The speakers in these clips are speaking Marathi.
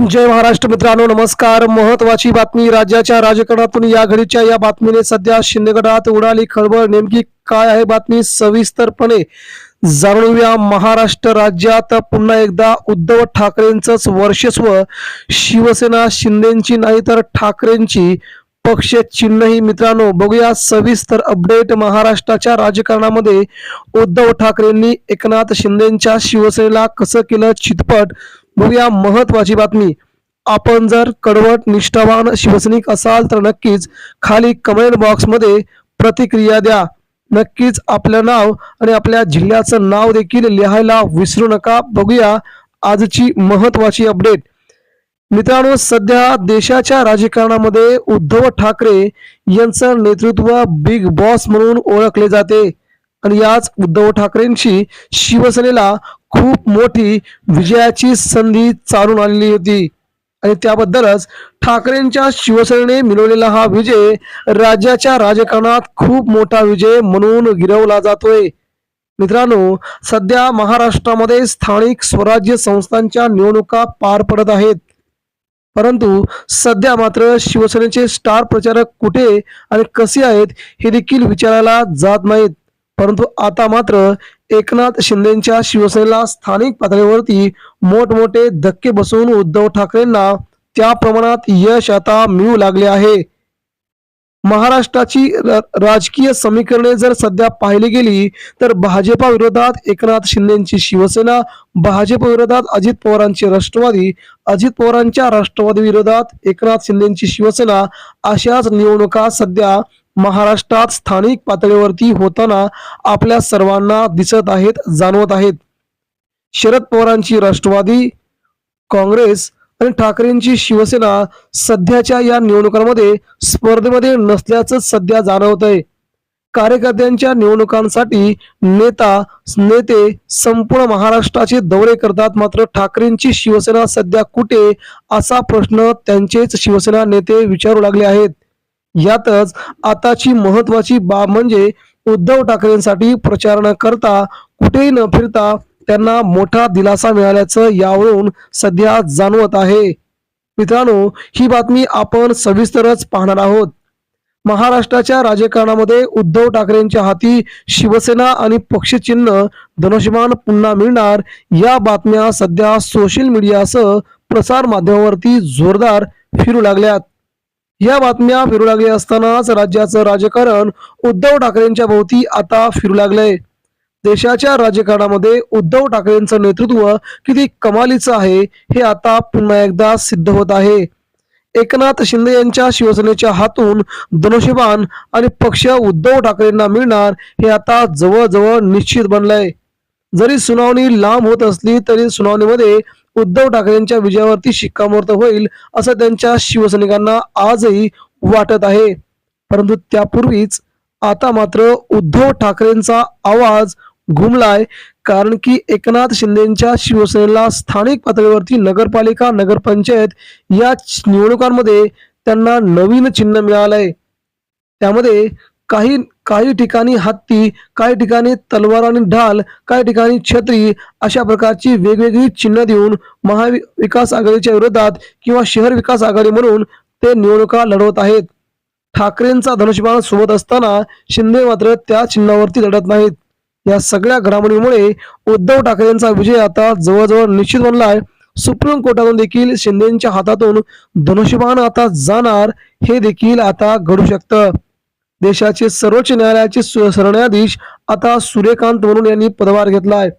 जय महाराष्ट्र मित्रांनो नमस्कार. महत्वाची बातमी राज्याच्या राजकारणातून या घडीच्या या बातमीने सध्या शिंदे गटात उडाली खळबळ. नेमकी काय आहे बातमी? सविस्तरपणे जाणून घेऊया महाराष्ट्र राज्यात पुन्हा एकदा उद्धव ठाकरेंचंच वर्चस्व. शिवसेना शिंदेची नाही तर ठाकरेंची पक्ष चिन्हही. मित्रांनो बघूया सविस्तर अपडेट. महाराष्ट्राच्या राजकारणामध्ये उद्धव ठाकरेंनी एकनाथ शिंदेच्या शिवसेनेला कसं केलं चितपट? बघूया महत्वाची बातमी. आपण जर कडवट निष्ठावान शिवसैनिक असाल तर नक्कीच खाली कमेंट बॉक्समध्ये प्रतिक्रिया द्या. नक्कीच आपलं नाव आणि आपल्या जिल्ह्याचं नाव देखील लिहायला विसरू नका. बघूया आजची महत्वाची अपडेट मित्रांनो सध्या देशाच्या राजकारणामध्ये उद्धव ठाकरे यांचं नेतृत्व बिग बॉस म्हणून ओळखले जाते. आणि याच उद्धव ठाकरेंची शिवसेनेला खूप मोठी विजयाची संधी चालून आलेली होती. आणि त्याबद्दलच ठाकरेंच्या शिवसेनेने मिळवलेला हा विजय राज्याच्या राजकारणात खूप मोठा विजय म्हणून गिरवला जातोय. मित्रांनो सध्या महाराष्ट्रामध्ये स्थानिक स्वराज्य संस्थांच्या निवडणुका पार पडत आहेत. परंतु सध्या मात्र शिवसेनेचे स्टार प्रचारक कुठे आणि कसे आहेत हे देखील विचारायला जात नाहीत. परंतु आता मात्र एकनाथ शिंदेच्या शिवसेनेला स्थानिक पातळीवरती मोठमोठे धक्के बसवून उद्धव ठाकरेंना त्या प्रमाणात यश आता मिळू लागले आहे. महाराष्ट्राची र- राजकीय समीकरणे जर सध्या पाहिली गेली तर भाजपा विरोधात एकनाथ शिंदेची शिवसेना भाजप विरोधात अजित पवारांची राष्ट्रवादी अजित पवारांच्या राष्ट्रवादी विरोधात एकनाथ शिंदेची शिवसेना अशाच निवडणुका सध्या महाराष्ट्रात स्थानिक पातळीवरती होताना आपल्या सर्वांना दिसत आहेत जाणवत आहेत. शरद पवारांची राष्ट्रवादी काँग्रेस आणि ठाकरेंची शिवसेना सध्याच्या या निवडणुकांमध्ये स्पर्धेमध्ये नसल्याचं सध्या जाणवत आहे कार्यकर्त्यांच्या निवडणुकांसाठी नेता नेते संपूर्ण महाराष्ट्राचे दौरे करतात मात्र ठाकरेंची शिवसेना सध्या कुठे असा प्रश्न त्यांचेच शिवसेना नेते विचारू लागले आहेत. यातच आताची महत्वाची बाब म्हणजे उद्धव ठाकरेंसाठी प्रचार न करता कुठेही न फिरता त्यांना मोठा दिलासा मिळाल्याचं यावरून सध्या जाणवत आहे. मित्रांनो ही बातमी आपण सविस्तरच पाहणार आहोत. महाराष्ट्राच्या राजकारणामध्ये उद्धव ठाकरेंच्या हाती शिवसेना आणि पक्षचिन्ह धनुष्यमान पुन्हा मिळणार या बातम्या सध्या सोशल मीडियासह प्रसार माध्यमावरती जोरदार फिरू लागल्यात. या बातम्या फिरू लागल्या असतानाच राज्याचं राजकारण उद्धव ठाकरेंच्या भोवती आता फिरू लागलंय. देशाच्या राजकारणामध्ये उद्धव ठाकरेंचं नेतृत्व किती कमालीचं आहे हे आता पुन्हा एकदा सिद्ध होत आहे. एकनाथ शिंदे यांच्या शिवसेनेच्या हातून धनुष्यबाण आणि पक्ष उद्धव ठाकरेंना मिळणार हे आता जवळजवळ निश्चित बनलंय. जरी सुनावणी लांब होत असली तरी सुनावणीमध्ये उद्धव ठाकरेंच्या विजयावरती शिक्कामोर्तब होईल असं त्यांच्या शिवसैनिकांना आजही वाटत आहे. परंतु त्यापूर्वीच आता मात्र उद्धव ठाकरेंचा आवाज घुमलाय कारण की एकनाथ शिंदेच्या शिवसेनेला स्थानिक पातळीवरती नगरपालिका नगरपंचायत या निवडणुकांमध्ये त्यांना नवीन चिन्ह मिळालंय. त्यामध्ये काही काही ठिकाणी हत्ती काही ठिकाणी तलवार आणि ढाल काही ठिकाणी छत्री अशा प्रकारची वेगवेगळी चिन्ह देऊन महाविकास आघाडीच्या विरोधात किंवा शहर विकास आघाडी म्हणून ते निवडणुका लढवत आहेत. ठाकरेंचा धनुष्यबाण सोबत असताना शिंदे मात्र त्या चिन्हावरती लढत नाहीत. या सगळ्या घडामोडीमुळे उद्धव ठाकरेंचा विजय आता जवळजवळ निश्चित बनलाय. सुप्रीम कोर्टातून देखील शिंदेच्या हातातून धनुष्यबाण आता जाणार हे देखील आता घडू शकतं. देशाचे सर्वोच्च न्यायालयाचे सु- सरन्यायाधीश आता सूर्यकांत म्हणून यांनी पदभार घेतलाय.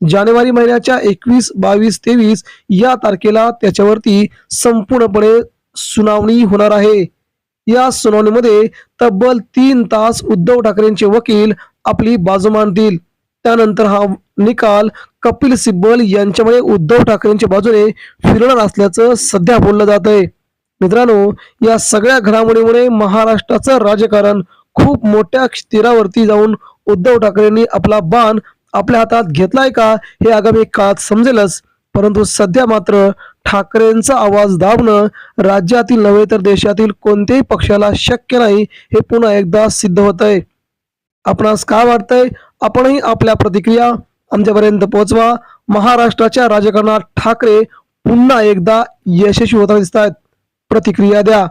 जानेवारी महिन्याच्या एकवीस बावीस तेवीस या तारखेला त्याच्यावरती संपूर्णपणे सुनावणी होणार आहे. या सुनावणीमध्ये तब्बल तीन तास उद्धव ठाकरेंचे वकील आपली बाजू मांडतील. त्यानंतर हा निकाल कपिल सिब्बल यांच्यामुळे उद्धव ठाकरेंच्या बाजूने फिरणार असल्याचं सध्या बोललं जात आहे मित्रांनो या सगळ्या घडामोडीमुळे महाराष्ट्राचं राजकारण खूप मोठ्या स्थिरावरती जाऊन उद्धव ठाकरेंनी आपला बाण आपल्या हातात घेतलाय का हे आगामी काळात समजेलच. परंतु सध्या मात्र ठाकरेंचा आवाज दाबणं राज्यातील नव्हे तर देशातील कोणत्याही पक्षाला शक्य नाही हे पुन्हा एकदा सिद्ध होत आहे आपणास काय वाटतंय? आपणही आपल्या प्रतिक्रिया आमच्यापर्यंत पोहोचवा. महाराष्ट्राच्या राजकारणात ठाकरे पुन्हा एकदा यशस्वी होताना दिसत आहेत प्रतिक्रिया द्या.